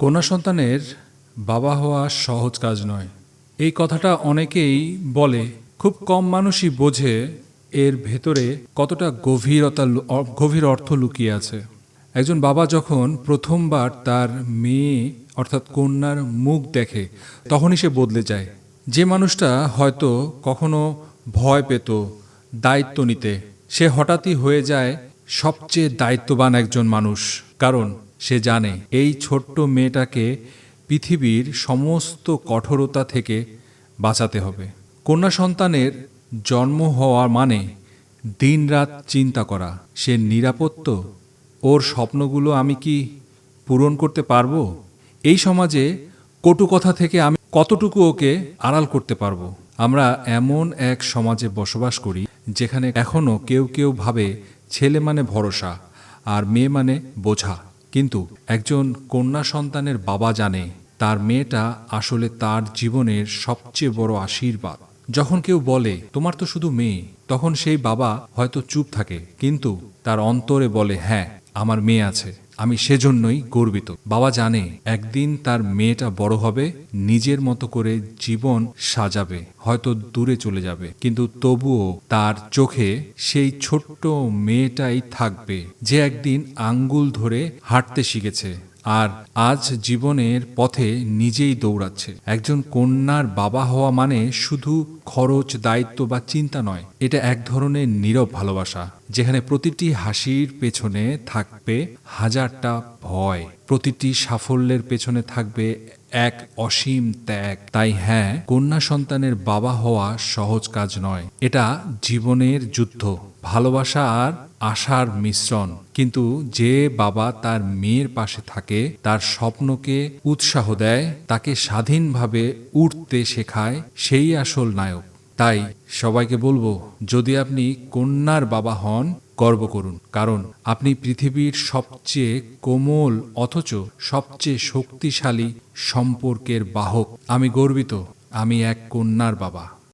কন্যা সন্তানের বাবা হওয়া সহজ কাজ নয়। এই কথাটা অনেকেই বলে, খুব কম মানুষই বোঝে এর ভেতরে কতটা গভীরতা গভীর অর্থ লুকিয়ে আছে। একজন বাবা যখন প্রথমবার তার মেয়ে, অর্থাৎ কন্যার মুখ দেখে, তখনই সে বদলে যায়। যে মানুষটা হয়তো কখনো ভয় পেত, দায়িত্ব নিতে, সে হঠাৎই হয়ে যায় সবচেয়ে দায়িত্ববান একজন মানুষ, কারণ সে জানে এই ছোট্ট মেয়েটাকে পৃথিবীর সমস্ত কঠোরতা থেকে বাঁচাতে হবে। কন্যা সন্তানের জন্ম হওয়া মানে দিনরাত চিন্তা করা। সে নিরাপদ তো? ওর স্বপ্নগুলো আমি কি পূরণ করতে পারব? এই সমাজে কটু কথা থেকে আমি কতটুকু ওকে আড়াল করতে পারব? আমরা এমন এক সমাজে বসবাস করি যেখানে এখনও কেউ কেউ ভাবে ছেলে মানে ভরসা আর মেয়ে মানে বোঝা। কিন্তু একজন কন্যা সন্তানের বাবা জানে তার মেয়েটা আসলে তার জীবনের সবচেয়ে বড় আশীর্বাদ। যখন কেউ বলে, তোমার তো শুধু মেয়ে, তখন সেই বাবা হয়তো চুপ থাকে, কিন্তু তার অন্তরে বলে হ্যাঁ আমার মেয়ে আছে। আমি সেজন্যই গর্বিত। বাবা জানে, একদিন তার মেয়েটা বড় হবে, নিজের মতো করে জীবন সাজাবে, হয়তো দূরে চলে যাবে। কিন্তু তবুও তার চোখে সেই ছোট্ট মেয়েটাই থাকবে, যে একদিন আঙ্গুল ধরে হাঁটতে শিখেছে। আর আজ জীবনের পথে নিজেই দৌড়াচ্ছে। একজন কন্যার বাবা হওয়া মানে শুধু খরচ, দায়িত্ব বা চিন্তা নয়, এটা এক ধরনের নীরব ভালোবাসা, যেখানে প্রতিটি হাসির পেছনে থাকবে হাজারটা ভয়, প্রতিটি সাফল্যের পেছনে থাকবে এক অসীম ত্যাগ। তাই হ্যাঁ কন্যা সন্তানের বাবা হওয়া সহজ কাজ নয়। এটা জীবনের যুদ্ধ। ভালোবাসা আর আশার মিশ্রণ। কিন্তু যে বাবা তার মেয়ের পাশে থাকে, তার স্বপ্নকে উৎসাহ দেয়, তাকে স্বাধীনভাবে উঠতে শেখায়, সেই আসল নায়ক। তাই সবাইকে বলব, যদি আপনি কন্যার বাবা হন, গর্ব করুন। কারণ আপনি পৃথিবীর সবচেয়ে কোমল অথচ সবচেয়ে শক্তিশালী সম্পর্কের বাহক। আমি গর্বিত, আমি এক কন্যার বাবা।